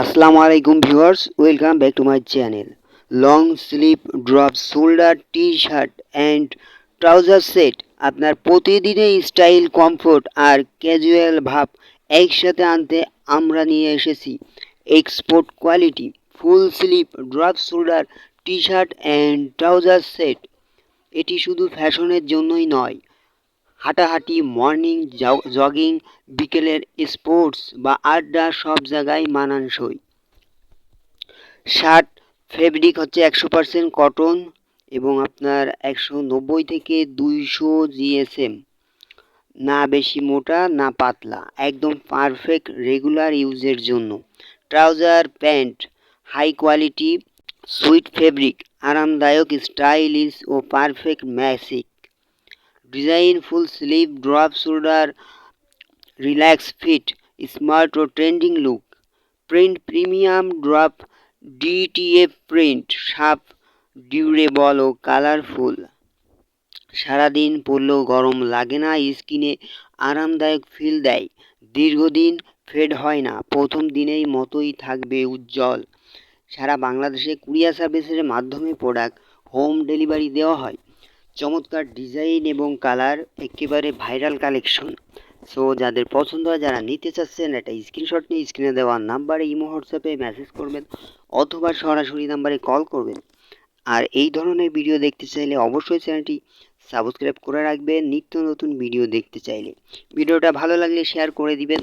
আসসালামু আলাইকুম viewers, welcome back to my channel. Long sleeve, drop shoulder T shirt and trouser set. আপনার প্রতিদিনের style, comfort আর casual ভাব একসাথে আনতে আমরা নিয়ে এসেছি। Export quality, full sleeve, drop shoulder T shirt and trouser set. এটি শুধু ফ্যাশনের জন্যই নয় হাঁটাহাঁটি, মর্নিং জগিং বিকেলের স্পোর্টস বা আড্ডা সব জায়গায় মানানসই। শার্ট, ফেব্রিক হচ্ছে একশো পারসেন্ট কটন এবং আপনার একশো নব্বই থেকে দুইশো জিএসএম। না বেশি মোটা, না পাতলা, একদম পারফেক্ট, রেগুলার ইউজের জন্য। Trouser, pant, high quality, sweet fabric, আরামদায়ক, স্টাইলিশ ও perfect ম্যাসিক design full sleeve, drop shoulder, relax fit, smart ও trending look. Print premium, drop DTF print, সাপ, ডিউরেবল ও কালারফুল। সারাদিন পরলেও গরম লাগে না, স্কিনে আরামদায়ক ফিল দেয়। দীর্ঘদিন ফেড হয় না, প্রথম দিনেই মতোই থাকবে উজ্জ্বল। সারা বাংলাদেশে কুরিয়ার সার্ভিসের মাধ্যমে প্রোডাক্ট হোম ডেলিভারি দেওয়া হয়। চমৎকার ডিজাইন এবং কালার, একেবারে ভাইরাল কালেকশন। সো যাদের পছন্দ হয়, যারা নিতে চাচ্ছেন, একটা স্ক্রিনশট নিয়ে স্ক্রিনে দেওয়া নাম্বারে, ইমো, হোয়াটসঅ্যাপে মেসেজ করবেন অথবা সরাসরি নাম্বারে কল করবেন। আর এই ধরনের ভিডিও দেখতে চাইলে অবশ্যই চ্যানেলটি সাবস্ক্রাইব করে রাখবেন। নিত্য নতুন ভিডিও দেখতে চাইলে। ভিডিওটা ভালো লাগলে শেয়ার করে দিবেন।